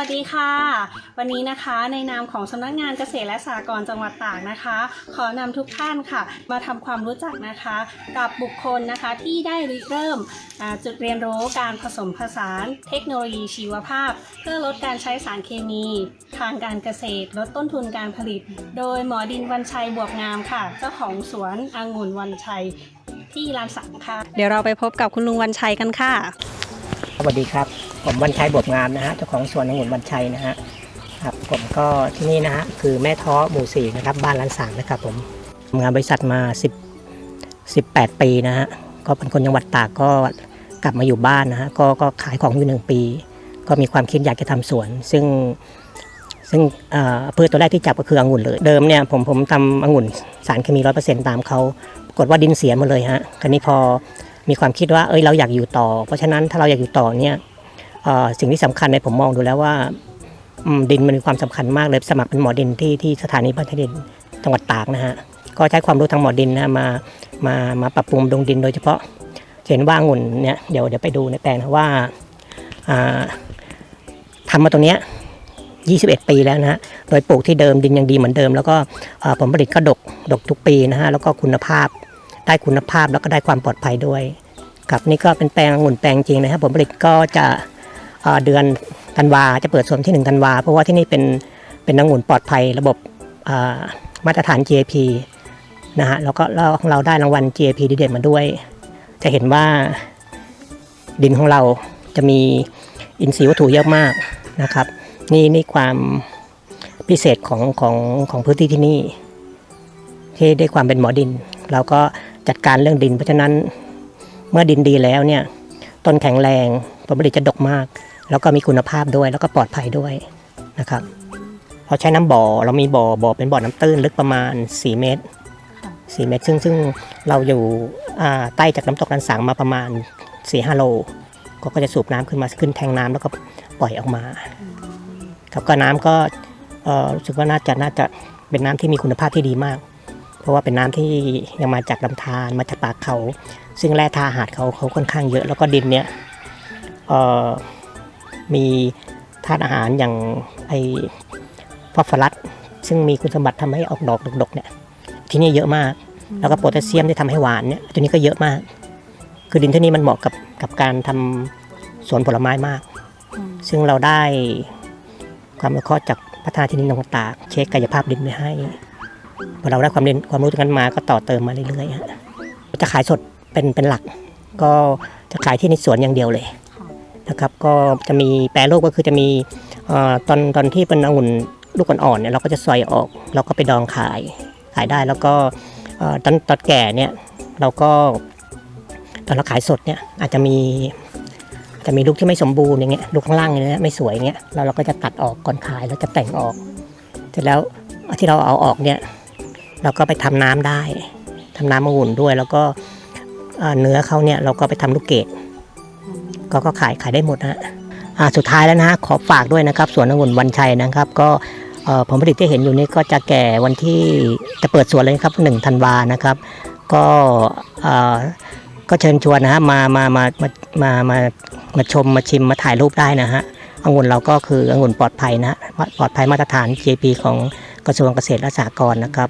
วัสดีค่ะ วันนี้นะคะในนามของสำนักงานเกษตรและสหกรณ์จังหวัดตากนะคะ ขอนำทุกท่านค่ะ มาทำความรู้จักนะคะ กับบุคคลนะคะที่ได้ริเริ่มจุดเรียนรู้การผสมผสานเทคโนโลยีชีวภาพ เพื่อลดการใช้สารเคมี ทางการเกษตร ลดต้นทุนการผลิต โดยหมอดินวันชัยบวกงามค่ะ เจ้าของสวนองุ่นวันชัยที่ลานสังค่ะ เดี๋ยวเราไปพบกับคุณลุงวันชัยกันค่ะ สวัสดีครับ ผมวันชัยบวบงามนะฮะเจ้าของสวนองุ่นวันชัยนะฮะครับผมก็ที่นี่นะฮะคือแม่ท้อหมู่สี่นะครับบ้านร้านสางนะครับผมทำงานบริษัทมา10 18 ปีนะฮะก็เป็นคนจังหวัดตากก็กลับมาอยู่บ้านนะฮะก็ก็ขายของอยู่หนึ่งปี ก็มีความคิดอยากจะทำสวน ซึ่งซึ่งเอ่อพืชตัวแรกที่จับก็คือองุ่นเลย เดิมเนี่ยผมผมทำองุ่นสารเคมีร้อยเปอร์เซ็นต์ตามเขาปรากฏว่าดินเสียหมดเลยฮะคราวนี้พอ มีความคิดว่าเอ้ยเราอยากอยู่ต่อ เพราะฉะนั้นถ้าเราอยากอยู่ต่อเนี่ยสิ่งที่สำคัญในผมมองดูแล้วว่าดินมันมีความสำคัญมากเลยสมัครเป็นหมอดินที่ที่สถานีบ้านทดินจังหวัดตากนะฮะก็ใช้ความรู้ทางหมอดินนะมามามาปรับปรุงดงดินโดยเฉพาะเห็นว่างุ่นเนี่ยเดี๋ยวเดี๋ยวไปดูในแปลงนะว่าอ่าทำมาตรงเนี้ย21 ปีแล้วนะฮะ โดยปลูกที่เดิมดินยังดีเหมือนเดิม แล้วก็ผลผลิตก็ดก ดกทุกปีนะฮะ แล้วก็คุณภาพ ได้คุณภาพแล้วก็ได้ความปลอดภัยด้วย ครับนี่ก็เป็นแปลงองุ่นแปลงจริงนะครับผลผลิตก็จะเดือนธันวาจะเปิดสวนที่1ธันวาเพราะว่าที่นี่เป็นเป็นองุ่นปลอดภัยระบบมาตรฐาน GAP นะฮะแล้วก็เราเราได้รางวัล GAP ดีเด่นมาด้วย จะเห็นว่าดินของเราจะมีอินทรีย์วัตถุเยอะมากนะครับ นี่นี่ความพิเศษของของของพื้นที่ที่นี่ ที่ได้ความเป็นหมอดิน เราก็จัดการเรื่องดินเพราะฉะนั้น เมื่อดินดีแล้วเนี่ยต้นแข็งแรงผลผลิตจะดกมาก แล้วก็มีคุณภาพด้วยแล้วก็ปลอดภัยด้วยนะครับเราใช้น้ำบ่อเรามีบ่อบ่อเป็นบ่อน้ำตื้นลึกประมาณ 4 เมตรค่ะ4เมตร ซึ่งซึ่งเราอยู่ใต้จากน้ำตกลันสางมาประมาณ4-5โลก็ก็จะสูบน้ำขึ้นมาขึ้นแทงน้ำแล้วก็ปล่อยออกมาครับก็น้ำก็รู้สึกว่าน่าจะน่าจะเป็นน้ำที่มีคุณภาพที่ดีมาก เพราะว่าเป็นน้ำที่ยังมาจากลำธารมาจากปากเขา ซึ่งแร่ธาตุหารเขาเขาค่อนข้างเยอะ แล้วก็ดินเนี่ยมีธาตุอาหารอย่างไอฟอสฟอรัสซึ่งมีคุณสมบัติทำให้ออกดอกดกๆเนี่ยที่นี่เยอะมาก แล้วก็โพแทสเซียมที่ทำให้หวานเนี่ยตัวนี้ก็เยอะมาก คือดินที่นี่มันเหมาะกับกับการทำสวนผลไม้มาก ซึ่งเราได้ความรู้ข้อจากพัฒนาที่ดินของตากเช็คกายภาพดินไปให้ พอเราได้ความเรียนความรู้ตรงนั้นมาก็ต่อเติมมาเรื่อยๆฮะจะขายสดเป็นเป็นหลัก ก็จะขายที่ในสวนอย่างเดียวเลยนะครับก็จะมีแปรรูปก็คือจะมีอตอนตอนที่เป็นองุ่นลูกอ่อนๆเนี่ยเราก็จะซอยออก เราก็ไปดองขายขายได้แล้วก็ตอนตอนแก่เนี่ยเราก็ตอนเราขายสดเนี่ยอาจจะมีจะมีลูกที่ไม่สมบูรณ์อย่างเงี้ยลูกข้างล่างเนี่ยไม่สวยอย่างเงี้ยเราเราก็จะตัดออกก่อนขายแล้วจะแต่งออก เสร็จแล้วที่เราเอาออกเนี่ย เราก็ไปทำน้ำได้ทำน้ำองุ่นด้วย แล้วก็เนื้อเขาเนี่ยเราก็ไปทำลูกเกดก็ก็ขายขายได้หมดนะฮะสุดท้ายแล้วนะฮะขอฝากด้วยนะครับสวนองุ่นวันชัยนะครับ ก็ผลผลิตที่เห็นอยู่นี่ก็จะแก่วันที่จะเปิดสวนเลยครับหนึ่งธันวานะครับ ก็ก็เชิญชวนนะฮะมามามามามามามาชมมาชิมมาถ่ายรูปได้นะฮะองุ่นเราก็คือองุ่นปลอดภัยนะฮะปลอดภัยมาตรฐาน GP ของกระทรวงเกษตรและสหกรณ์นะครับ